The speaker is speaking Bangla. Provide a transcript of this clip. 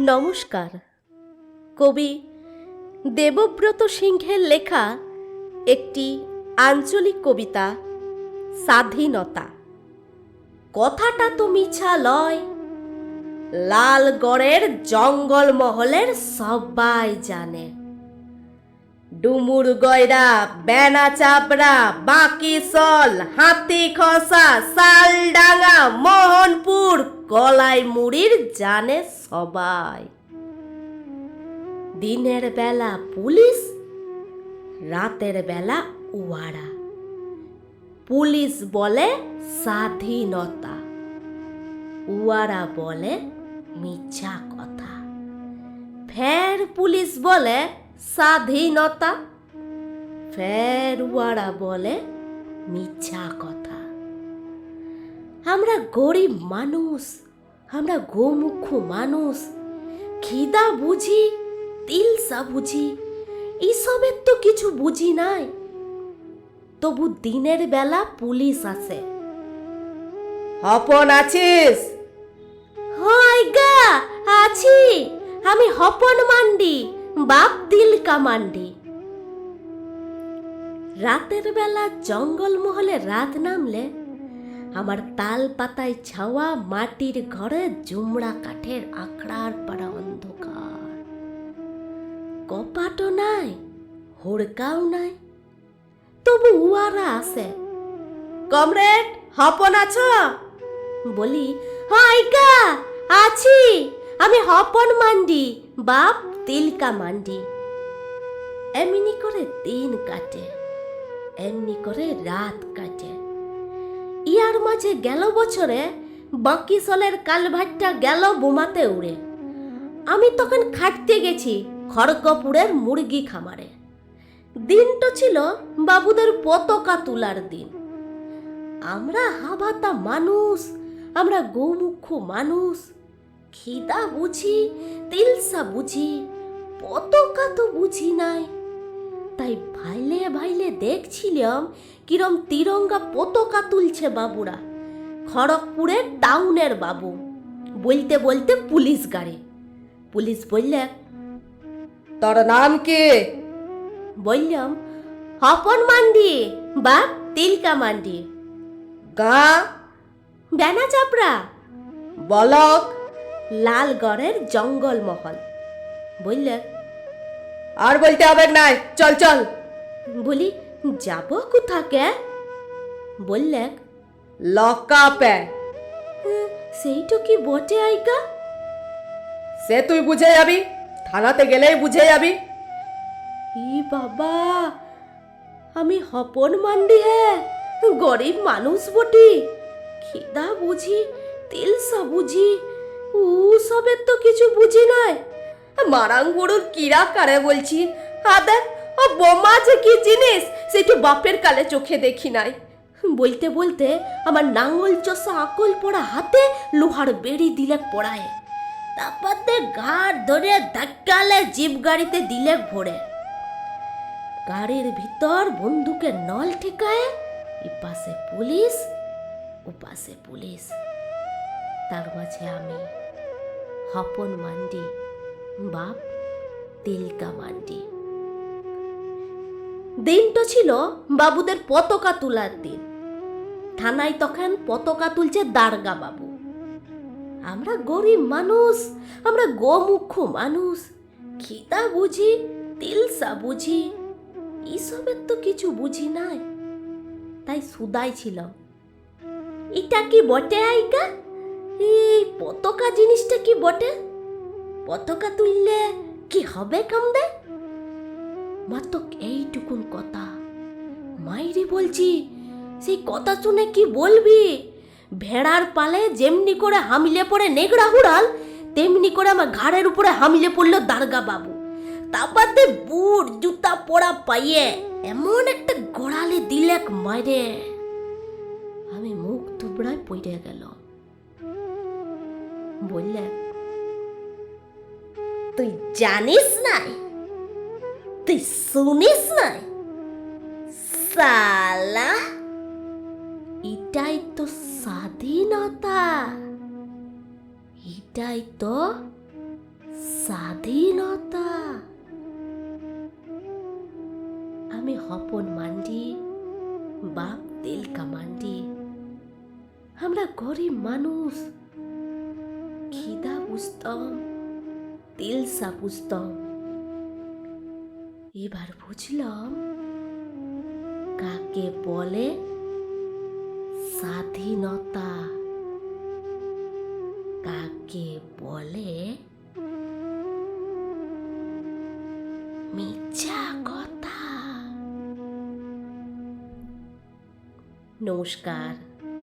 নমস্কার। কবি দেবব্রত সিংহের লেখা একটি আঞ্চলিক কবিতা, স্বাধীনতা। কথাটা তো মিছা লয়, লালগড়ের জঙ্গল মহলের সবাই জানে। ডুমুর গয়রা, বেনা চাপড়া, বাকি সল হাতি খসা, শালডাঙ্গা, মোহনপুর কলাই মুড়ির জানে সবাই। দিনের বেলা পুলিশ, রাতের বেলা উয়ারা পুলিশ বলে স্বাধীনতা উয়ারা বলে মিছা কথা। ফের পুলিশ বলে স্বাধীনতা, ফের উয়ারা বলে মিছা কথা। আমরা গরিব মানুষ আমরা গোমুখ মানুষ। খিদা বুঝি তিলসা বুঝি এসবের তো কিছু বুঝি নাই। তবু দিনের বেলা পুলিশ আসে হপন আছিস? হয় গা আছি। আমি হপন মান্ডি বাপ তিলকা মান্ডি। রাতের বেলা জঙ্গল মহলে রাত নামলে আমার তাল পাতায় ছাওয়া মাটির ঘরে জুমড়া কাঠের আখড়ার পাড়া অন্ধকার। কপাটও নাই, হুড়কাও নাই, তবু উয়ারা আসে কমরেড, হপন আছো? বলি, হাই গা, আছি। আমি হপন মান্ডি, বাপ তিলকা মান্ডি। এমনি করে দিন কাটে, এমনি করে রাত কাটে। মাঝে গেল বছরে, বাকি সলের কালভাটটা গেল বোমাতে উড়ে। আমি তখন খাটতে গেছি খড়গপুরের মুরগি খামারে। দিনটা ছিল বাবুদের পতাকা তোলার দিন। আমরা হাবাতা মানুষ, আমরা গোমুখ মানুষ। খিদা বুঝি, তিলসা বুঝি, পতাকা তো বুঝি নাই। তাই ভাইলে ভাইলে দেখছিলাম কিরম তিরঙ্গা পতাকা তুলছে বাবুরা। খড়গপুরের টাউনের বাবু বলতে বলতে পুলিশ গাড়ি। পুলিশ বললে তোর নাম কি? বললাম হপন মান্ডি বা তিলকা মান্ডি। গা? বেনা চাপড়া। বলক? লালগড়ের জঙ্গল মহল বললে আর বলতে হবে নাই? চল চল। বলি যাব কোথাকে বললে। লকাপে সেইটা কি বটে আইকা? সে তুই বুঝে যাবি। থানাতে গেলেই বুঝে যাবি। ই বাবা আমি হপন মান্ডি হ্যাঁ গরিব মানুষ বটি। খিদা বুঝি তিলসা বুঝি। ও সবের তো কিছু বুঝি নাই। মারাঙ্গুড়ুর কিরা কারে বলছি? আদের ও বোমা যে কি জিনিস সেটু বাপের কালে চোখে দেখি নাই। বলতে বলতে আমার নাঙ্গল চষা আকল পড়া হাতে লোহার বেড়ি দিলে পড়ায়। তারপরে ঘাট ধরে ধাক্কালে জিপ গাড়িতে দিলে ভরে গাড়ির ভিতর বন্দুকের নল ঠেকায়, এপাশে পুলিশ, ওপাশে পুলিশ। তার মাঝে আমি, হপন মান্ডি। বাপ তিলকা মান্ডি। দিনটা ছিল বাবুদের পতাকা তোলার দিন। থানায় তখন পতাকা তুলছে দারগা বাবু। আমরা গরিব মানুষ, আমরা গোমুখ মানুষ খিদা বুঝি, তিলসা বুঝি, এসবের তো কিছু বুঝি নাই। তাই সুদাই ছিলাম এটা কি বটে আইকা এই পতাকা জিনিসটা কি বটে? পতাকা তুললে কি হবে কামদে? মাত্র এইটুকুন কথা। মাইরি বলছি, সেই কথা শুনে কি বলবি? ভেড়ার পালে যেমনি করে হামিলে পড়ে নেগড়া হুড়াল, তেমনি করে আমার ঘাড়ের উপরে হামিলে পড়ল দারগা বাবু। তারপরে বুট, জুতা, পড়া পাইয়ে এমন একটা গোড়ালে দিলেক মাইরে। আমি মুখ থুবড়ায় পড়ে গেল বললে তুই জানিস নাই? তুই শুনিস নাই? সালা, এটাই তো স্বাধীনতা। এটাই তো স্বাধীনতা। আমি হপন মান্ডি, বাপ তিলকা মান্ডি। আমরা গরিব মানুষ। খিদা বুঝতাম তিলসা বুঝতাম এবার বুঝলাম কাকে বলে স্বাধীনতা। কাকে বলে মিথ্যা কথা। নমস্কার।